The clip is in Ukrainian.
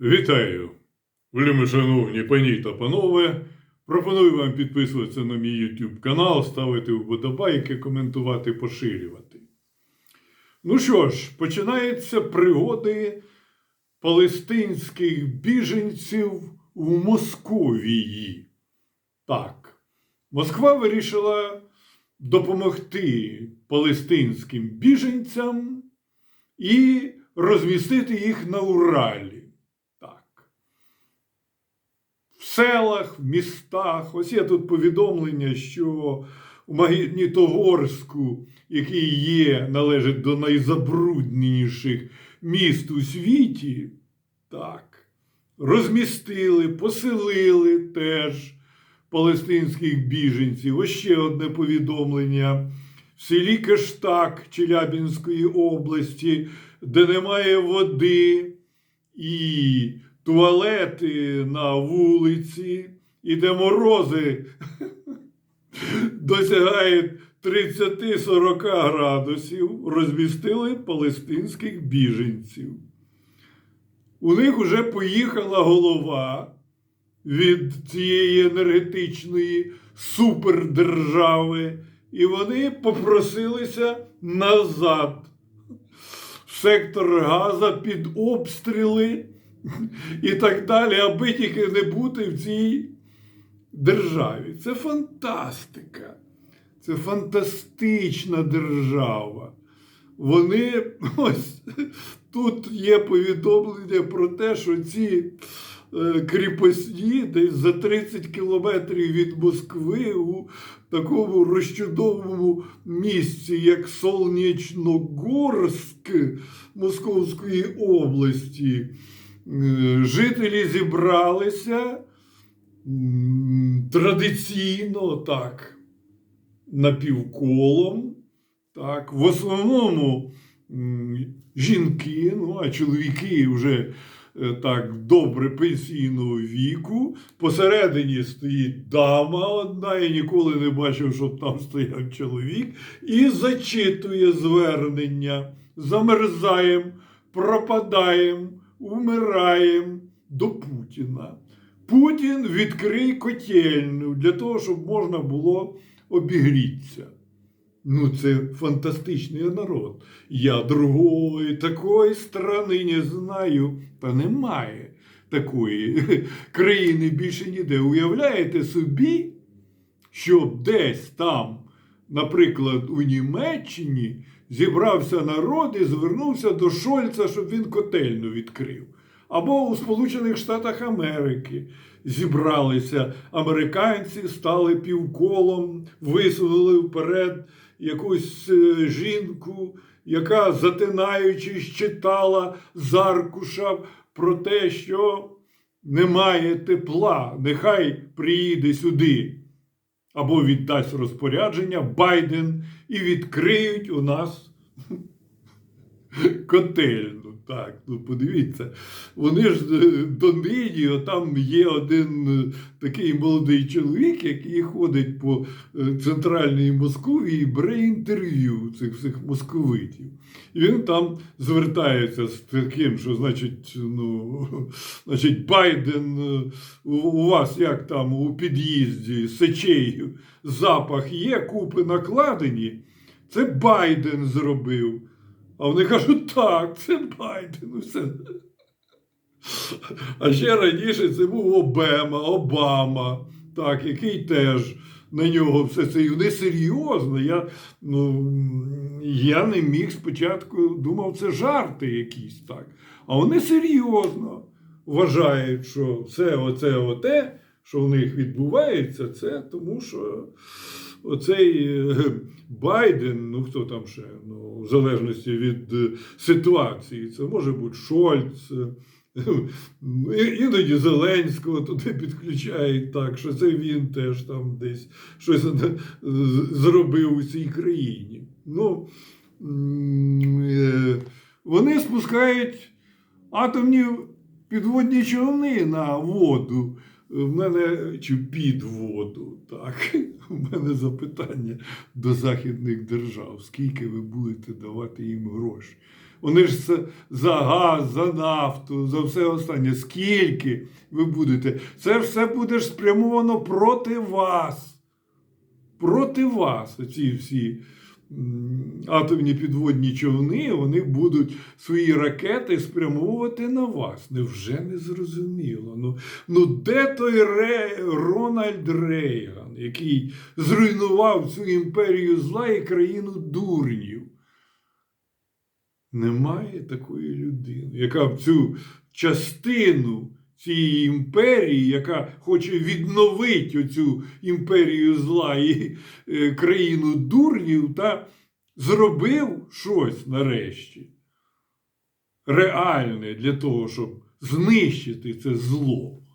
Вітаю! Шановні пані та панове. Пропоную вам підписуватися на мій YouTube канал, ставити вподобайки, коментувати, поширювати. Ну що ж, починаються пригоди палестинських біженців в Московії. Так, Москва вирішила допомогти палестинським біженцям і розмістити їх на Уралі. Так. В селах, в містах. Ось є тут повідомлення, що у Магнітогорську, який є, належить до найзабрудніших міст у світі, так, розмістили, поселили теж палестинських біженців. Ось ще одне повідомлення. В селі Кештак Челябінської області, де немає води і туалети на вулиці, і де морози досягають 30-40 градусів, розмістили палестинських біженців. У них вже поїхала голова від цієї енергетичної супердержави, і вони попросилися назад. Сектор Газа під обстріли і так далі, аби тільки не бути в цій державі. Це фантастика. Це фантастична держава. Вони ось тут є повідомлення про те, що ці е, кріпосні десь за 30 кілометрів від Москви у такому розчудовому місці, як Солнечногорськ Московської області. Жителі зібралися традиційно так, напівколом. Так, в основному жінки, ну а чоловіки вже е, так добре пенсійного віку. Посередині стоїть дама одна, я ніколи не бачив, щоб там стояв чоловік, і зачитує звернення. Замерзаємо, пропадаємо, умираємо до Путіна. Путін відкрий котельню для того, щоб можна було обігрітися. Ну, це фантастичний народ. Я другої такої страни не знаю, та немає такої країни більше ніде. Уявляєте собі, щоб десь там, наприклад, у Німеччині зібрався народ і звернувся до Шольца, щоб він котельну відкрив. Або у Сполучених Штатах Америки зібралися американці, стали півколом, висунули вперед якусь е, жінку, яка, затинаючись, читала з аркуша про те, що немає тепла, нехай приїде сюди. Або віддасть розпорядження Байден і відкриють у нас котельну. Так, ну подивіться, вони ж е, донині, там є один е, такий молодий чоловік, який ходить по е, центральній Московії і бере інтерв'ю цих всіх московитів. І він там звертається з таким, що значить, ну, значить, Байден, у, вас як там у під'їзді сечею запах є, купи накладені. Це Байден зробив. А вони кажуть, так, це Байден. ну Все. А ще раніше це був Обема, Обама, так, який теж на нього все це. І вони серйозно. Я, ну, я не міг спочатку думав, це жарти якісь так. А вони серйозно вважають, що все оце оте, що в них відбувається, це тому що оцей е, Байден, ну хто там ще, ну, в залежності від е, ситуації, це може бути Шольц. е, Іноді Зеленського туди підключають так, що це він теж там десь щось зробив у цій країні. Ну, вони спускають атомні підводні човни на воду. В мене чи під воду, так. У мене запитання до західних держав, скільки ви будете давати їм грошей. Вони ж за- газ, за нафту, за все останнє. Скільки ви будете? Це все буде спрямовано проти вас. Проти вас. Оці всі атомні підводні човни, вони будуть свої ракети спрямовувати на вас. Невже не зрозуміло? Ну, ну де той Ре... Рональд Рейган, який зруйнував цю імперію зла і країну дурнів? Немає такої людини, яка б цю частину цієї імперії, яка хоче відновити оцю імперію зла і е, країну дурнів, та зробив щось нарешті реальне для того, щоб знищити це зло.